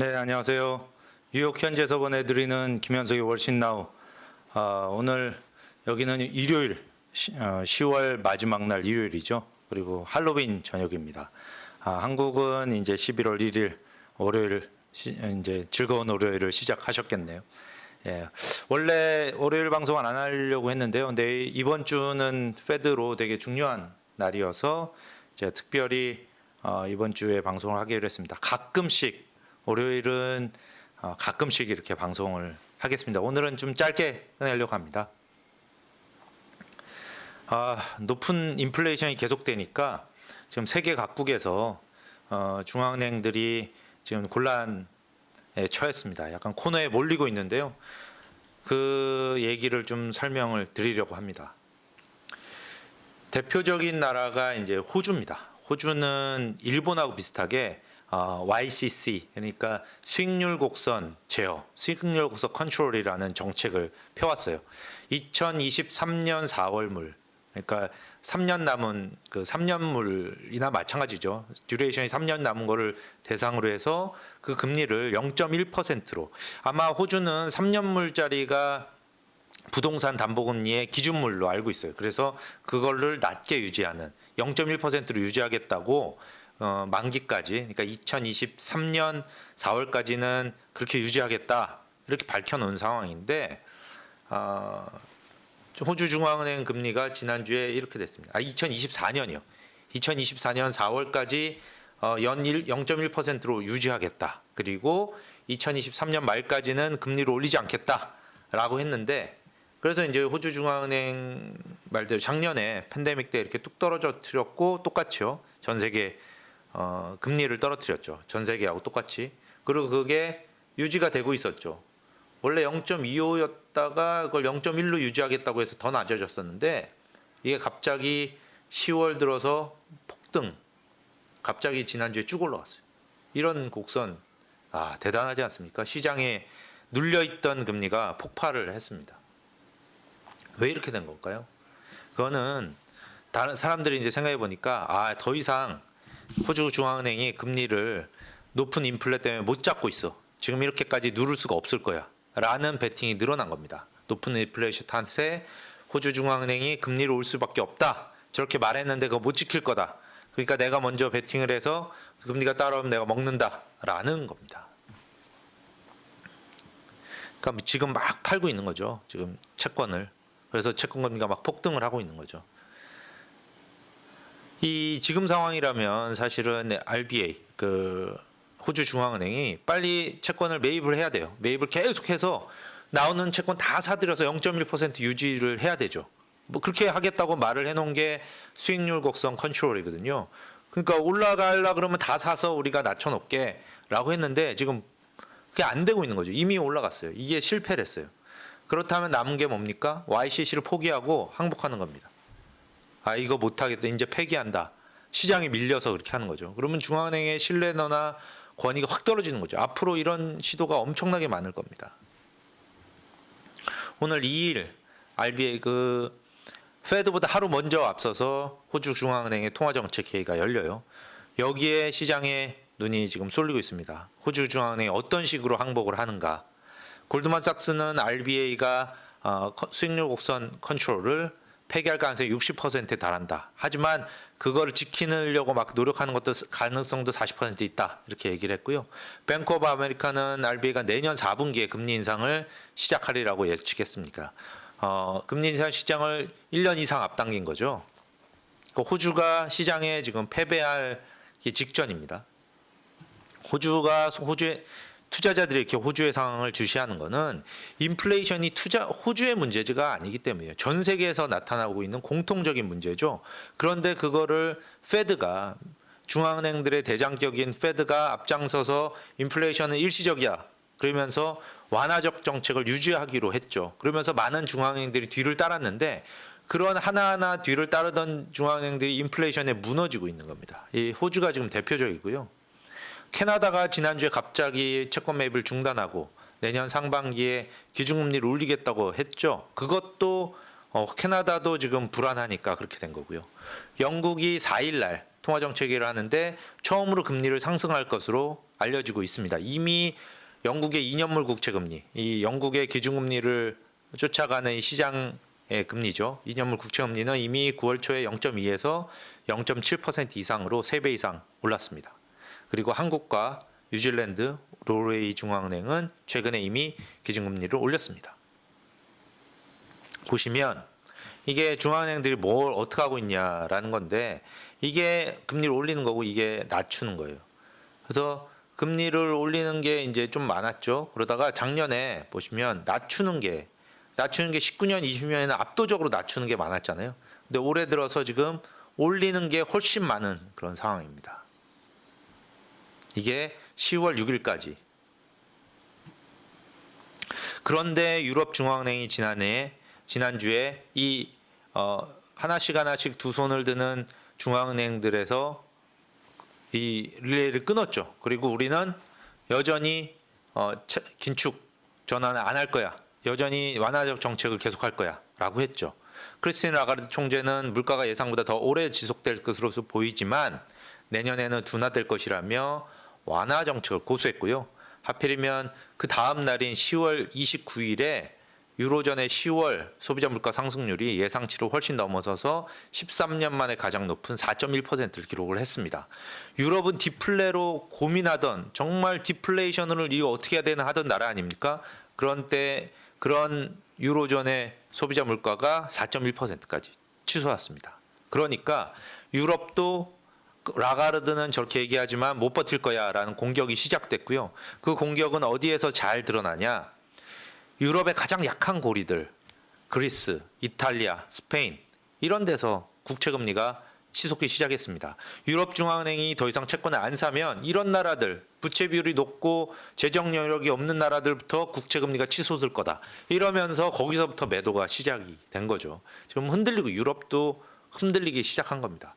네, 안녕하세요. 뉴욕 현지에서 보내드리는 김현석의 월신 나우. 아, 오늘 여기는 일요일, 시, 어, 10월 마지막 날 일요일이죠. 그리고 할로윈 저녁입니다. 아, 한국은 이제 11월 1일 월요일 시, 이제 즐거운 월요일을 시작하셨겠네요. 예, 원래 월요일 방송은 안 하려고 했는데요. 근데 이번 주는 페드로 되게 중요한 날이어서 제가 특별히 어, 이번 주에 방송을 하기로 했습니다. 가끔씩 월요일은 어, 가끔씩 이렇게 방송을 하겠습니다. 오늘은 좀 짧게 끝내려고 합니다. 아, 높은 인플레이션이 계속되니까 지금 세계 각국에서 어, 중앙은행들이 지금 곤란에 처했습니다. 약간 코너에 몰리고 있는데요. 그 얘기를 좀 설명을 드리려고 합니다. 대표적인 나라가 이제 호주입니다. 호주는 일본하고 비슷하게 어, YCC 그러니까 수익률 곡선 제어, 수익률 곡선 컨트롤이라는 정책을 펴왔어요. 2023년 4월물 그러니까 3년 남은 그 3년물이나 마찬가지죠. 듀레이션이 3년 남은 거를 대상으로 해서 그 금리를 0.1%로 아마 호주는 3년물짜리가 부동산 담보금리의 기준물로 알고 있어요. 그래서 그거를 낮게 유지하는 0.1%로 유지하겠다고 어, 만기까지 그러니까 2023년 4월까지는 그렇게 유지하겠다 이렇게 밝혀놓은 상황인데 어, 호주 중앙은행 금리가 지난주에 이렇게 됐습니다. 아 2024년이요. 2024년 4월까지 어, 연일 0.1%로 유지하겠다. 그리고 2023년 말까지는 금리를 올리지 않겠다라고 했는데 그래서 이제 호주 중앙은행 말대로 작년에 팬데믹 때 이렇게 뚝 떨어졌고 똑같이요. 전 세계 어, 금리를 떨어뜨렸죠. 전 세계하고 똑같이. 그리고 그게 유지가 되고 있었죠. 원래 0.25였다가 그걸 0.1로 유지하겠다고 해서 더 낮아졌었는데 이게 갑자기 10월 들어서 폭등. 갑자기 지난주에 쭉 올라왔어요. 이런 곡선 아, 대단하지 않습니까? 시장에 눌려 있던 금리가 폭발을 했습니다. 왜 이렇게 된 걸까요? 그거는 다른 사람들이 이제 생각해 보니까 아, 더 이상 호주 중앙은행이 금리를 높은 인플레 때문에 못 잡고 있어. 지금 이렇게까지 누를 수가 없을 거야. 라는 베팅이 늘어난 겁니다. 높은 인플레이션 탓에 호주 중앙은행이 금리를 올 수밖에 없다. 저렇게 말했는데 그거 못 지킬 거다. 그러니까 내가 먼저 베팅을 해서 금리가 따라오면 내가 먹는다 라는 겁니다. 그러니까 지금 막 팔고 있는 거죠. 지금 채권을. 그래서 채권 금리가 막 폭등을 하고 있는 거죠. 이 지금 상황이라면 사실은 RBA 그 호주 중앙은행이 빨리 채권을 매입을 해야 돼요. 매입을 계속해서 나오는 채권 다 사들여서 0.1% 유지를 해야 되죠. 뭐 그렇게 하겠다고 말을 해놓은 게 수익률 곡선 컨트롤이거든요. 그러니까 올라가려 그러면 다 사서 우리가 낮춰놓게라고 했는데 지금 그게 안 되고 있는 거죠. 이미 올라갔어요. 이게 실패를 했어요. 그렇다면 남은 게 뭡니까? YCC를 포기하고 항복하는 겁니다. 아 이거 못하겠다. 이제 폐기한다. 시장이 밀려서 그렇게 하는 거죠. 그러면 중앙은행의 신뢰도나 권위가 확 떨어지는 거죠. 앞으로 이런 시도가 엄청나게 많을 겁니다. 오늘 2일 RBA 그 페드보다 하루 먼저 앞서서 호주 중앙은행의 통화정책 회의가 열려요. 여기에 시장의 눈이 지금 쏠리고 있습니다. 호주 중앙은행이 어떤 식으로 항복을 하는가. 골드만삭스는 RBA가 어, 수익률 곡선 컨트롤을 폐기할 가능성이 60%에 달한다. 하지만 그거를 지키려고 막 노력하는 것도 가능성도 40% 있다. 이렇게 얘기를 했고요. 뱅크 오브 아메리카는 RBA가 내년 4분기에 금리 인상을 시작하리라고 예측했습니까? 어, 금리 인상 시장을 1년 이상 앞당긴 거죠. 그 호주가 시장에 지금 패배할 직전입니다. 호주가 호주에 투자자들이 이렇게 호주의 상황을 주시하는 것은 인플레이션이 투자 호주의 문제가 아니기 때문이에요. 전 세계에서 나타나고 있는 공통적인 문제죠. 그런데 그거를 페드가 중앙은행들의 대장격인 페드가 앞장서서 인플레이션은 일시적이야. 그러면서 완화적 정책을 유지하기로 했죠. 그러면서 많은 중앙은행들이 뒤를 따랐는데 그런 하나하나 뒤를 따르던 중앙은행들이 인플레이션에 무너지고 있는 겁니다. 이 호주가 지금 대표적이고요. 캐나다가 지난주에 갑자기 채권 매입을 중단하고 내년 상반기에 기준금리를 올리겠다고 했죠. 그것도 어, 캐나다도 지금 불안하니까 그렇게 된 거고요. 영국이 4일 날 통화정책회의를 하는데 처음으로 금리를 상승할 것으로 알려지고 있습니다. 이미 영국의 2년물 국채 금리, 이 영국의 기준금리를 쫓아가는 이 시장의 금리죠. 2년물 국채 금리는 이미 9월 초에 0.2에서 0.7% 이상으로 3배 이상 올랐습니다. 그리고 한국과 뉴질랜드, 노르웨이 중앙은행은 최근에 이미 기준금리를 올렸습니다. 보시면 이게 중앙은행들이 뭘 어떻게 하고 있냐라는 건데 이게 금리를 올리는 거고 이게 낮추는 거예요. 그래서 금리를 올리는 게 이제 좀 많았죠. 그러다가 작년에 보시면 낮추는 게 낮추는 게 19년, 20년에는 압도적으로 낮추는 게 많았잖아요. 근데 올해 들어서 지금 올리는 게 훨씬 많은 그런 상황입니다. 이게 10월 6일까지. 그런데 유럽 중앙은행이 지난해 지난주에 이 어, 하나씩 하나씩 두 손을 드는 중앙은행들에서 이 릴레이를 끊었죠. 그리고 우리는 여전히 어, 차- 긴축 전환을 안 할 거야. 여전히 완화적 정책을 계속할 거야라고 했죠. 크리스틴 라가르드 총재는 물가가 예상보다 더 오래 지속될 것으로 보이지만 내년에는 둔화될 것이라며 완화 정책을 고수했고요. 하필이면 그 다음 날인 10월 29일에 유로존의 10월 소비자 물가 상승률이 예상치를 훨씬 넘어서서 13년 만에 가장 높은 4.1%를 기록을 했습니다. 유럽은 디플레로 고민하던 정말 디플레이션을 이거 어떻게 해야 되나 하던 나라 아닙니까? 그런 때 그런 유로존의 소비자 물가가 4.1%까지 치솟았습니다. 그러니까 유럽도 라가르드는 저렇게 얘기하지만 못 버틸 거야라는 공격이 시작됐고요. 그 공격은 어디에서 잘 드러나냐? 유럽의 가장 약한 고리들 그리스, 이탈리아, 스페인 이런 데서 국채 금리가 치솟기 시작했습니다. 유럽 중앙은행이 더 이상 채권을 안 사면 이런 나라들 부채 비율이 높고 재정 여력이 없는 나라들부터 국채 금리가 치솟을 거다. 이러면서 거기서부터 매도가 시작이 된 거죠. 지금 흔들리고 유럽도 흔들리기 시작한 겁니다.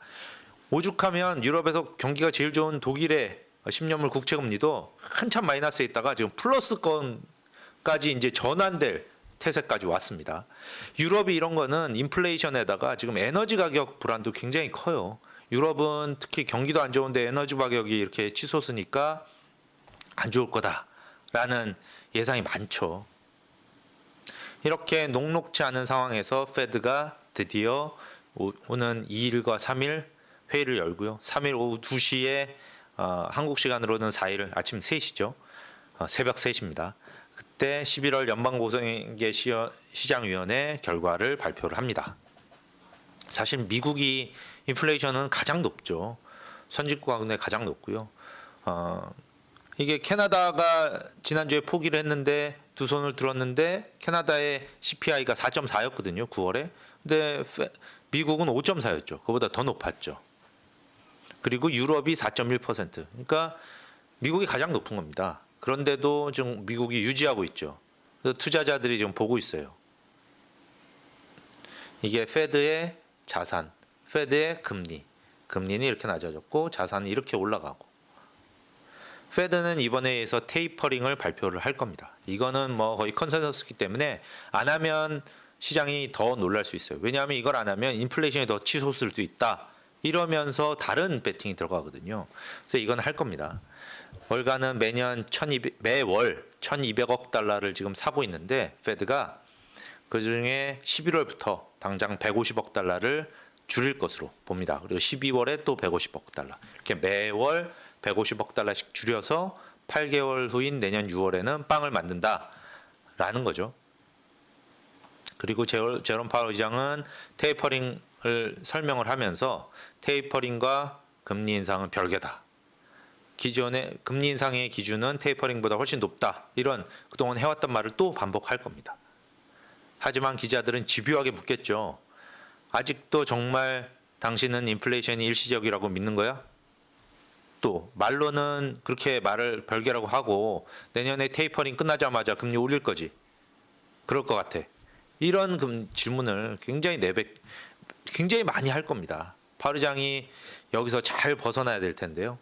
오죽하면 유럽에서 경기가 제일 좋은 독일의 10년물 국채 금리도 한참 마이너스에 있다가 지금 플러스권까지 이제 전환될 태세까지 왔습니다. 유럽이 이런 거는 인플레이션에다가 지금 에너지 가격 불안도 굉장히 커요. 유럽은 특히 경기도 안 좋은데 에너지 가격이 이렇게 치솟으니까 안 좋을 거다라는 예상이 많죠. 이렇게 녹록치 않은 상황에서 페드가 드디어 오- 오는 2일과 3일 회의를 열고요. 3일 오후 2시에 어, 한국 시간으로는 4일 아침 3시죠. 어, 새벽 3시입니다. 그때 11월 연방고성계 시장위원회 결과를 발표를 합니다. 사실 미국이 인플레이션은 가장 높죠. 선진국 가운데 가장 높고요. 어, 이게 캐나다가 지난주에 포기를 했는데 두 손을 들었는데 캐나다의 CPI가 4.4였거든요. 9월에. 근데 페- 미국은 5.4였죠. 그보다 더 높았죠. 그리고 유럽이 4.1%. 그러니까 미국이 가장 높은 겁니다. 그런데도 지금 미국이 유지하고 있죠. 그래서 투자자들이 지금 보고 있어요. 이게 페드의 자산, 페드의 금리. 금리는 이렇게 낮아졌고 자산은 이렇게 올라가고. 페드는 이번 회의에서 테이퍼링을 발표를 할 겁니다. 이거는 뭐 거의 컨센서스기 때문에 안 하면 시장이 더 놀랄 수 있어요. 왜냐하면 이걸 안 하면 인플레이션이 더 치솟을 수 있다. 이러면서 다른 베팅이 들어가거든요. 그래서 이건 할 겁니다. 월가는 매년 1200, 매월 1200억 달러를 지금 사고 있는데 페드가 그 중에 11월부터 당장 150억 달러를 줄일 것으로 봅니다. 그리고 12월에 또 150억 달러. 이렇게 매월 150억 달러씩 줄여서 8개월 후인 내년 6월에는 빵을 만든다라는 거죠. 그리고 제롬 파월 의장은 테이퍼링 을 설명을 하면서 테이퍼링과 금리 인상은 별개다. 기존의 금리 인상의 기준은 테이퍼링보다 훨씬 높다. 이런 그동안 해왔던 말을 또 반복할 겁니다. 하지만 기자들은 집요하게 묻겠죠. 아직도 정말 당신은 인플레이션이 일시적이라고 믿는 거야? 또 말로는 그렇게 말을 별개라고 하고 내년에 테이퍼링 끝나자마자 금리 올릴 거지. 그럴 것 같아. 이런 금 질문을 굉장히 내백 굉장히 많이 할 겁니다. 파르장이 여기서 잘 벗어나야 될 텐데요.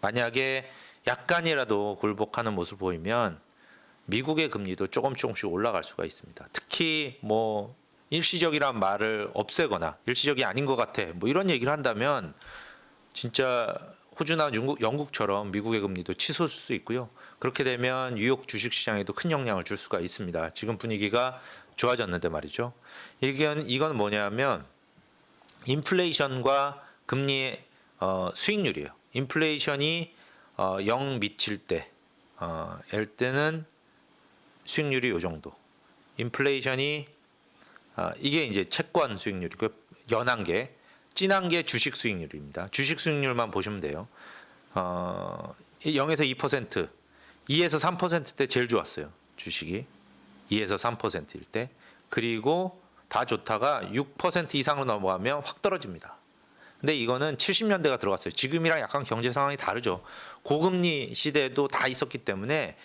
만약에 약간이라도 굴복하는 모습을 보이면 미국의 금리도 조금 조금씩 올라갈 수가 있습니다. 특히 뭐 일시적이란 말을 없애거나 일시적이 아닌 것 같아 뭐 이런 얘기를 한다면 진짜 호주나 영국, 영국처럼 미국의 금리도 치솟을 수 있고요. 그렇게 되면 뉴욕 주식 시장에도 큰 영향을 줄 수가 있습니다. 지금 분위기가 좋아졌는데 말이죠. 이건 이건 뭐냐면 인플레이션과 금리의 어, 수익률이에요. 인플레이션이 어, 0 미칠 때, 어, 일 때는 수익률이 요 정도. 인플레이션이 아, 이게 이제 채권 수익률이고 연한 게 진한 게 주식 수익률입니다. 주식 수익률만 보시면 돼요. 어, 0에서 2%, 2에서 3%때 제일 좋았어요. 주식이 2에서 3%일 때. 그리고 다 좋다가 6% 이상으로 넘어가면 확 떨어집니다. 근데 이거는 70년대가 들어갔어요. 지금이랑 약간 경제 상황이 다르죠. 고금리 시대에도 다 있었기 때문에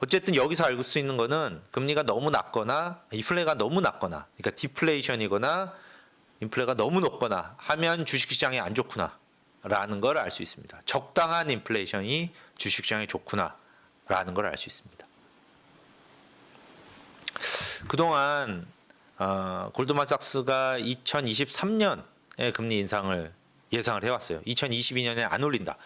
어쨌든 여기서 알 수 있는 거는 금리가 너무 낮거나 인플레가 너무 낮거나 그러니까 디플레이션이거나 인플레가 너무 높거나 하면 주식시장이 안 좋구나라는 걸 알 수 있습니다. 적당한 인플레이션이 주식시장에 좋구나라는 걸 알 수 있습니다. 그동안 어, 골드만삭스가 2023년에 금리 인상을 예상을 해왔어요. 2022년에 안 올린다.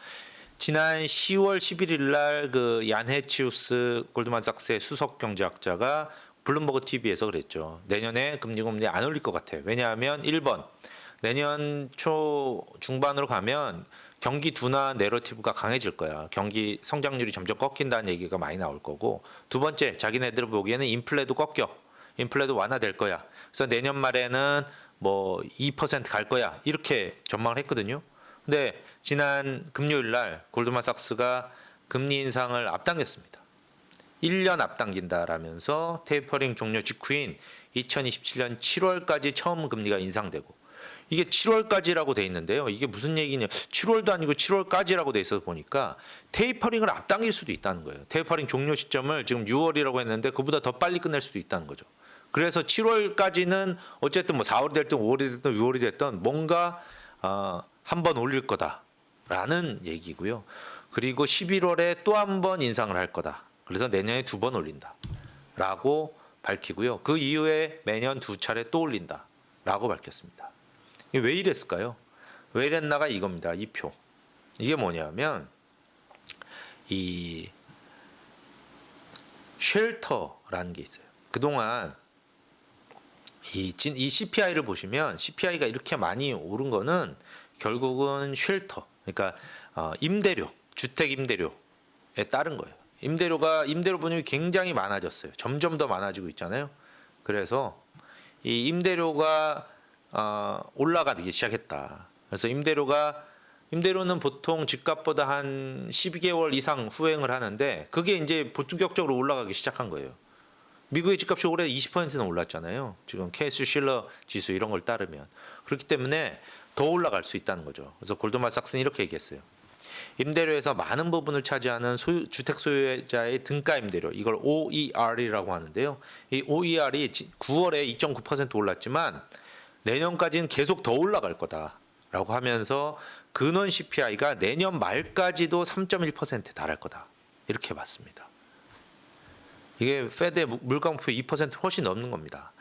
지난 10월 11일 날 그 얀헤치우스 골드만삭스의 수석 경제학자가 블룸버그 TV에서 그랬죠. 내년에 금리 금리 안 올릴 것 같아. 왜냐하면 1번 내년 초 중반으로 가면 경기 둔화 내러티브가 강해질 거야. 경기 성장률이 점점 꺾인다는 얘기가 많이 나올 거고 두 번째 자기네들 보기에는 인플레도 꺾여. 인플레도 완화될 거야. 그래서 내년 말에는 뭐 2%갈 거야. 이렇게 전망을 했거든요. 근데 지난 금요일 날 골드만삭스가 금리 인상을 앞당겼습니다. 1년 앞당긴다라면서 테이퍼링 종료 직후인 2027년 7월까지 처음 금리가 인상되고 이게 7월까지라고 돼 있는데요. 이게 무슨 얘기냐? 7월도 아니고 7월까지라고 돼 있어서 보니까 테이퍼링을 앞당길 수도 있다는 거예요. 테이퍼링 종료 시점을 지금 6월이라고 했는데 그보다 더 빨리 끝낼 수도 있다는 거죠. 그래서 7월까지는 어쨌든 뭐 4월이 됐든 5월이 됐든 6월이 됐든 뭔가 어, 한번 올릴 거다라는 얘기고요. 그리고 11월에 또 한 번 인상을 할 거다. 그래서 내년에 두 번 올린다라고 밝히고요. 그 이후에 매년 두 차례 또 올린다라고 밝혔습니다. 왜 이랬을까요? 왜 이랬나가 이겁니다. 이 표. 이게 뭐냐면 이 쉘터라는 게 있어요. 그동안 이, 진, 이 CPI를 보시면 CPI가 이렇게 많이 오른 거는 결국은 쉘터, 그러니까 어, 임대료, 주택 임대료에 따른 거예요. 임대료가 임대료 분양이 굉장히 많아졌어요. 점점 더 많아지고 있잖아요. 그래서 이 임대료가 어, 올라가기 시작했다. 그래서 임대료가 임대료는 보통 집값보다 한 12개월 이상 후행을 하는데 그게 이제 본격적으로 올라가기 시작한 거예요. 미국의 집값이 올해 20%는 올랐잖아요. 지금 케이스 실러 지수 이런 걸 따르면 그렇기 때문에 더 올라갈 수 있다는 거죠. 그래서 골드만삭스는 이렇게 얘기했어요. 임대료에서 많은 부분을 차지하는 소유, 주택 소유자의 등가 임대료 이걸 OER이라고 하는데요. 이 OER이 9월에 2.9% 올랐지만 내년까지는 계속 더 올라갈 거다라고 하면서 근원 CPI가 내년 말까지도 3.1%에 달할 거다 이렇게 봤습니다. 이게 페드의 물가 목표 2% 훨씬 넘는 겁니다.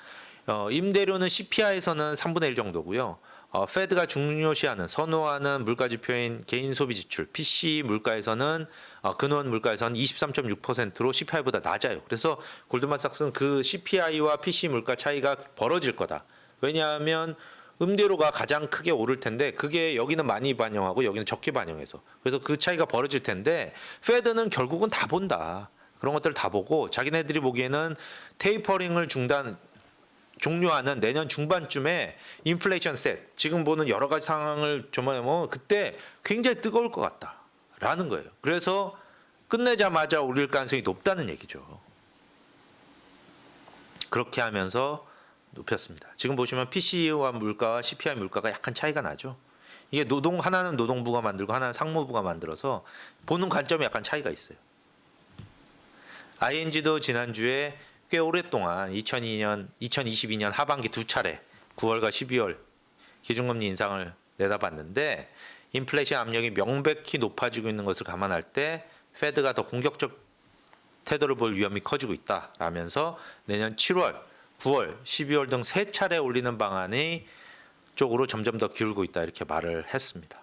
어, 임대료는 CPI에서는 3분의 1 정도고요. 어, 페드가 중요시하는 선호하는 물가 지표인 개인 소비 지출 PC 물가에서는 어, 근원 물가에서는 23.6%로 CPI보다 낮아요. 그래서 골드만삭스는 그 CPI와 PC 물가 차이가 벌어질 거다. 왜냐하면 음대료가 가장 크게 오를 텐데 그게 여기는 많이 반영하고 여기는 적게 반영해서 그래서 그 차이가 벌어질 텐데 페드는 결국은 다 본다. 그런 것들을 다 보고 자기네들이 보기에는 테이퍼링을 중단 종료하는 내년 중반쯤에 인플레이션 셋 지금 보는 여러 가지 상황을 조만하면 그때 굉장히 뜨거울 것 같다라는 거예요. 그래서 끝내자마자 올릴 가능성이 높다는 얘기죠. 그렇게 하면서 높였습니다. 지금 보시면 PC와 물가와 CPI 물가가 약간 차이가 나죠. 이게 노동 하나는 노동부가 만들고 하나는 상무부가 만들어서 보는 관점이 약간 차이가 있어요. ING도 지난주에 꽤 오랫동안 2002년, 2022년 하반기 두 차례 9월과 12월 기준금리 인상을 내다봤는데 인플레이션 압력이 명백히 높아지고 있는 것을 감안할 때 페드가 더 공격적 태도를 볼 위험이 커지고 있다라면서 내년 7월, 9월, 12월 등 세 차례 올리는 방안이 쪽으로 점점 더 기울고 있다 이렇게 말을 했습니다.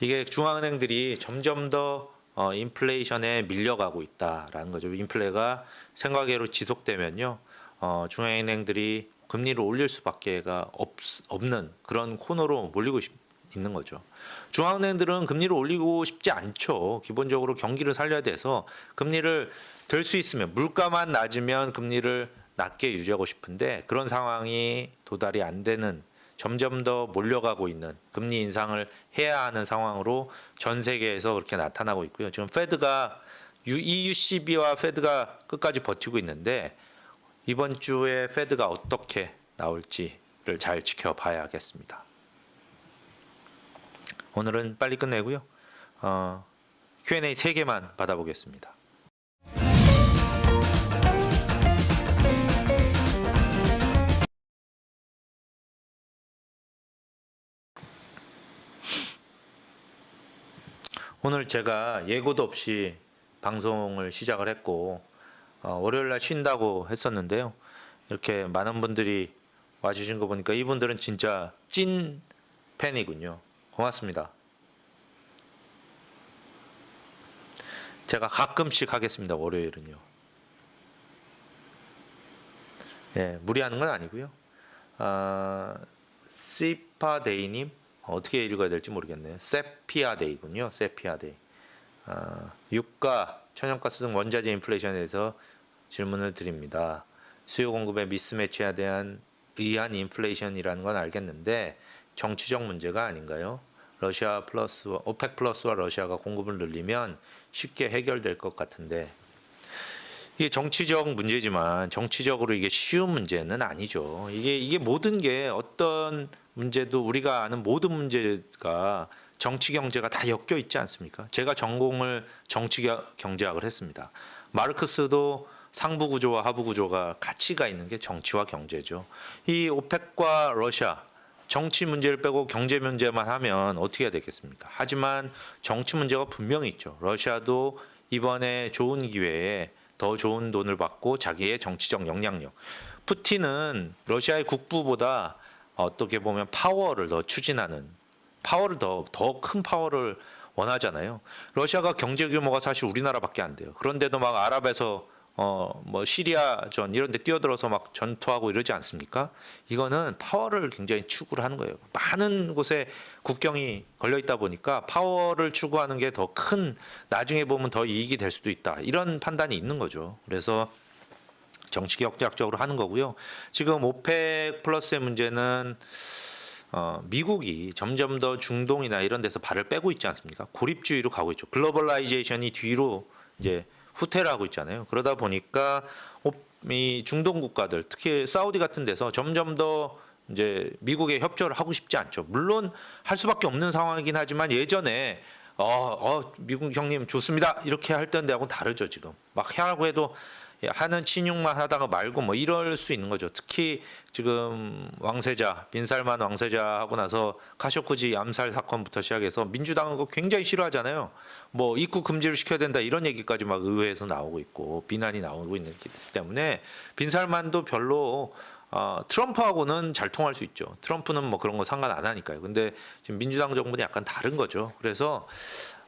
이게 중앙은행들이 점점 더 어, 인플레이션에 밀려가고 있다라는 거죠. 인플레가 생각외로 지속되면요, 어, 중앙은행들이 금리를 올릴 수밖에가 없, 없는 그런 코너로 몰리고 싶, 있는 거죠. 중앙은행들은 금리를 올리고 싶지 않죠. 기본적으로 경기를 살려야 돼서 금리를 들 수 있으면 물가만 낮으면 금리를 낮게 유지하고 싶은데 그런 상황이 도달이 안 되는 점점 더 몰려가고 있는 금리 인상을 해야 하는 상황으로 전 세계에서 그렇게 나타나고 있고요. 지금 페드가 EUCB와 페드가 끝까지 버티고 있는데 이번 주에 페드가 어떻게 나올지를 잘 지켜봐야겠습니다. 오늘은 빨리 끝내고요. 어, Q&A 3개만 받아보겠습니다. 오늘 제가 예고도 없이 방송을 시작을 했고 어, 월요일 날 쉰다고 했었는데요. 이렇게 많은 분들이 와주신 거 보니까 이분들은 진짜 찐 팬이군요. 고맙습니다. 제가 가끔씩 하겠습니다. 월요일은요. 예, 무리하는 건 아니고요. 아, 시파데이님 어떻게 읽어야 될지 모르겠네요. 세피아데이군요. 세피아데이. 아, 유가, 천연가스 등 원자재 인플레이션에 대해서 질문을 드립니다. 수요 공급의 미스매치에 대한 의한 인플레이션이라는 건 알겠는데 정치적 문제가 아닌가요? 러시아 플러스 오펙 플러스와 러시아가 공급을 늘리면 쉽게 해결될 것 같은데 이게 정치적 문제지만 정치적으로 이게 쉬운 문제는 아니죠. 이게 이게 모든 게 어떤 문제도 우리가 아는 모든 문제가 정치 경제가 다 엮여 있지 않습니까? 제가 전공을 정치 겨- 경제학을 했습니다. 마르크스도 상부 구조와 하부 구조가 같이 가 있는 게 정치와 경제죠. 이 오펙과 러시아 정치 문제를 빼고 경제 문제만 하면 어떻게 해야 되겠습니까? 하지만 정치 문제가 분명히 있죠. 러시아도 이번에 좋은 기회에 더 좋은 돈을 받고 자기의 정치적 영향력. 푸틴은 러시아의 국부보다 어떻게 보면 파워를 더 추진하는 파워를 더 더 큰 파워를 원하잖아요. 러시아가 경제 규모가 사실 우리나라밖에 안 돼요. 그런데도 막 아랍에서 어 뭐 시리아 전 이런 데 뛰어들어서 막 전투하고 이러지 않습니까? 이거는 파워를 굉장히 추구를 하는 거예요. 많은 곳에 국경이 걸려 있다 보니까 파워를 추구하는 게 더 큰 나중에 보면 더 이익이 될 수도 있다. 이런 판단이 있는 거죠. 그래서 정치 격작적으로 하는 거고요. 지금 오펙 플러스의 문제는 어, 미국이 점점 더 중동이나 이런 데서 발을 빼고 있지 않습니까? 고립주의로 가고 있죠. 글로벌라이제이션이 뒤로 이제 후퇴를 하고 있잖아요. 그러다 보니까 오- 이 중동 국가들, 특히 사우디 같은 데서 점점 더 이제 미국에 협조를 하고 싶지 않죠. 물론 할 수밖에 없는 상황이긴 하지만 예전에 어, 어 미국 형님 좋습니다 이렇게 할 때하고 다르죠 지금 막 하라고 해도 하는 친육만 하다가 말고 뭐 이럴 수 있는 거죠. 특히 지금 왕세자 빈살만 왕세자 하고 나서 카쇼쿠지 암살 사건부터 시작해서 민주당은 그거 굉장히 싫어하잖아요. 뭐 입국 금지를 시켜야 된다 이런 얘기까지 막 의회에서 나오고 있고 비난이 나오고 있는 기 때문에 빈살만도 별로 어, 트럼프하고는 잘 통할 수 있죠. 트럼프는 뭐 그런 거 상관 안 하니까요. 근데 지금 민주당 정부는 약간 다른 거죠. 그래서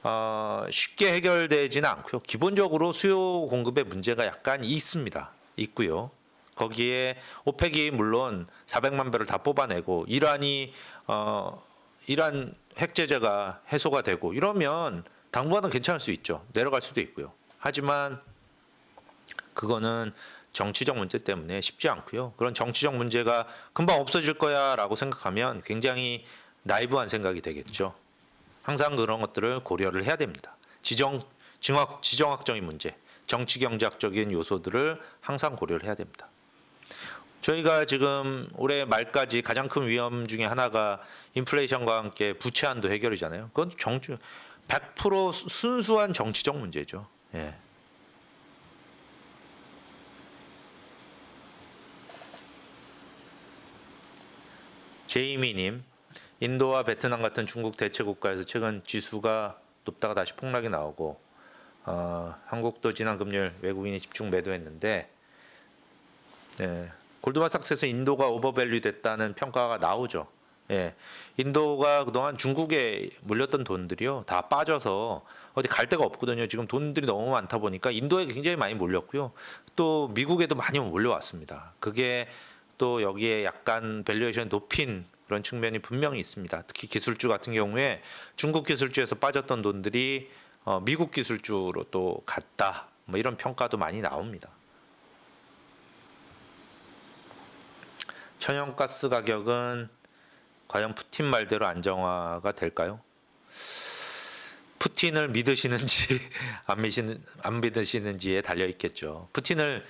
어, 쉽게 해결되지는 않고요. 기본적으로 수요 공급에 문제가 약간 있습니다. 있고요. 거기에 오펙이 물론 400만 배를 다 뽑아내고 이란이 어, 이란 핵 제재가 해소가 되고 이러면 당분간은 괜찮을 수 있죠. 내려갈 수도 있고요. 하지만 그거는 정치적 문제 때문에 쉽지 않고요. 그런 정치적 문제가 금방 없어질 거야라고 생각하면 굉장히 나이브한 생각이 되겠죠. 항상 그런 것들을 고려를 해야 됩니다. 지정 지정학 지정학적인 문제, 정치 경제학적인 요소들을 항상 고려를 해야 됩니다. 저희가 지금 올해 말까지 가장 큰 위험 중에 하나가 인플레이션과 함께 부채 한도 해결이잖아요. 그건 정치 100% 순수한 정치적 문제죠. 예. 제이미님, 인도와 베트남 같은 중국 대체 국가에서 최근 지수가 높다가 다시 폭락이 나오고 어, 한국도 지난 금요일 외국인이 집중 매도했는데 네, 골드만삭스에서 인도가 오버밸류 됐다는 평가가 나오죠. 예. 인도가 그동안 중국에 물렸던 돈들이요. 다 빠져서 어디 갈 데가 없거든요. 지금 돈들이 너무 많다 보니까 인도에 굉장히 많이 몰렸고요. 또 미국에도 많이 몰려왔습니다. 그게 또 여기에 약간 밸류에이션 높인 그런 측면이 분명히 있습니다. 특히 기술주 같은 경우에 중국 기술주에서 빠졌던 돈들이 어, 미국 기술주로 또 갔다. 뭐 이런 평가도 많이 나옵니다. 천연가스 가격은 과연 푸틴 말대로 안정화가 될까요? 푸틴을 믿으시는지 안 믿으시는 안 믿으시는지에 달려 있겠죠. 푸틴을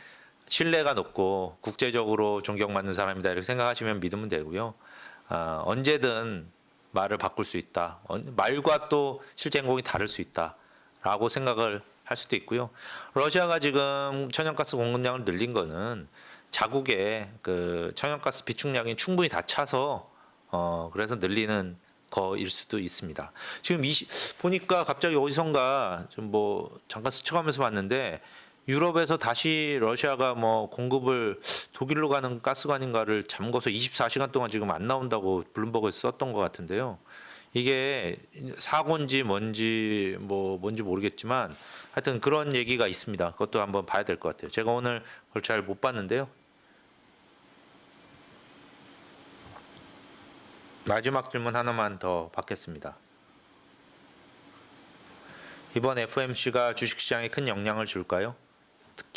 신뢰가 높고 국제적으로 존경받는 사람이다 이렇게 생각하시면 믿으면 되고요. 아, 언제든 말을 바꿀 수 있다. 언- 말과 또 실제 행동이 다를 수 있다라고 생각을 할 수도 있고요. 러시아가 지금 천연가스 공급량을 늘린 거는 자국의 그 천연가스 비축량이 충분히 다 차서 어 그래서 늘리는 거일 수도 있습니다. 지금 20 보니까 갑자기 어디선가 좀 뭐 잠깐 스쳐가면서 봤는데 유럽에서 다시 러시아가 뭐 공급을 독일로 가는 가스관인가를 잠궈서 24시간 동안 지금 안 나온다고 블룸버그에서 썼던 것 같은데요. 이게 사고인지 뭔지 뭐 뭔지 모르겠지만 하여튼 그런 얘기가 있습니다. 그것도 한번 봐야 될 것 같아요. 제가 오늘 그걸 잘 못 봤는데요. 마지막 질문 하나만 더 받겠습니다. 이번 FMC가 주식시장에 큰 영향을 줄까요?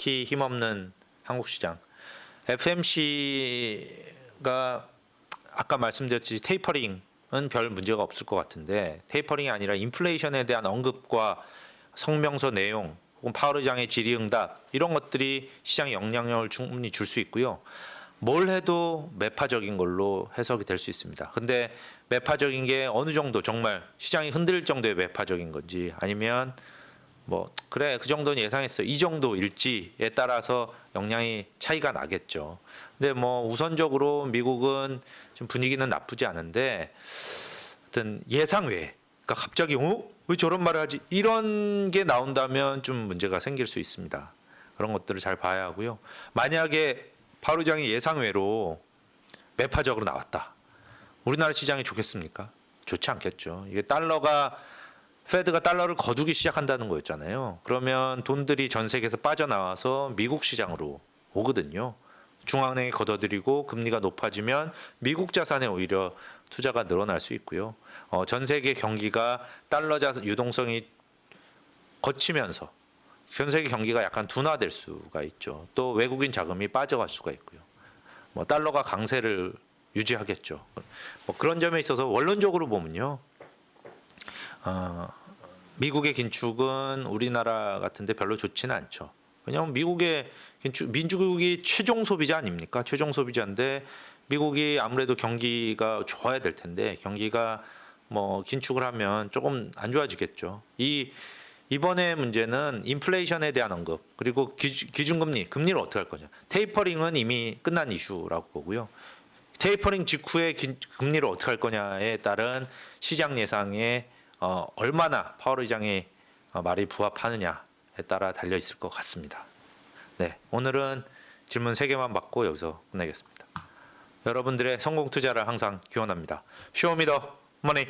특히 힘없는 한국 시장. FMC가 아까 말씀드렸듯이 테이퍼링은 별 문제가 없을 것 같은데 테이퍼링이 아니라 인플레이션에 대한 언급과 성명서 내용 혹은 파워르장의 질의응답 이런 것들이 시장에 영향력을 충분히 줄 수 있고요. 뭘 해도 매파적인 걸로 해석이 될 수 있습니다. 근데 매파적인 게 어느 정도 정말 시장이 흔들릴 정도의 매파적인 건지 아니면 뭐 그래 그 정도는 예상했어요. 이 정도일지에 따라서 영향이 차이가 나겠죠. 근데 뭐 우선적으로 미국은 지금 분위기는 나쁘지 않은데 하여튼 예상 외. 그러니까 갑자기 어? 왜 저런 말을 하지? 이런 게 나온다면 좀 문제가 생길 수 있습니다. 그런 것들을 잘 봐야 하고요. 만약에 파루장이 예상 외로 매파적으로 나왔다. 우리나라 시장이 좋겠습니까? 좋지 않겠죠. 이게 달러가 페드가 달러를 거두기 시작한다는 거였잖아요. 그러면 돈들이 전 세계에서 빠져나와서 미국 시장으로 오거든요. 중앙은행이 걷어들이고 금리가 높아지면 미국 자산에 오히려 투자가 늘어날 수 있고요. 어, 전 세계 경기가 달러 자산 유동성이 거치면서 전 세계 경기가 약간 둔화될 수가 있죠. 또 외국인 자금이 빠져갈 수가 있고요. 뭐 달러가 강세를 유지하겠죠. 뭐 그런 점에 있어서 원론적으로 보면요. 어, 미국의 긴축은 우리나라 같은데 별로 좋지는 않죠. 왜냐하면 미국의 긴축, 민주국이 최종 소비자 아닙니까? 최종 소비자인데 미국이 아무래도 경기가 좋아야 될 텐데 경기가 뭐 긴축을 하면 조금 안 좋아지겠죠. 이 이번에 문제는 인플레이션에 대한 언급 그리고 기준, 기준금리 금리를 어떻게 할 거냐. 테이퍼링은 이미 끝난 이슈라고 보고요. 테이퍼링 직후에 긴- 금리를 어떻게 할 거냐에 따른 시장 예상에 어, 얼마나 파월 의장의 어, 말이 부합하느냐에 따라 달려 있을 것 같습니다. 네, 오늘은 질문 세 개만 받고 여기서 끝내겠습니다. 여러분들의 성공 투자를 항상 기원합니다. 쇼미더 머니.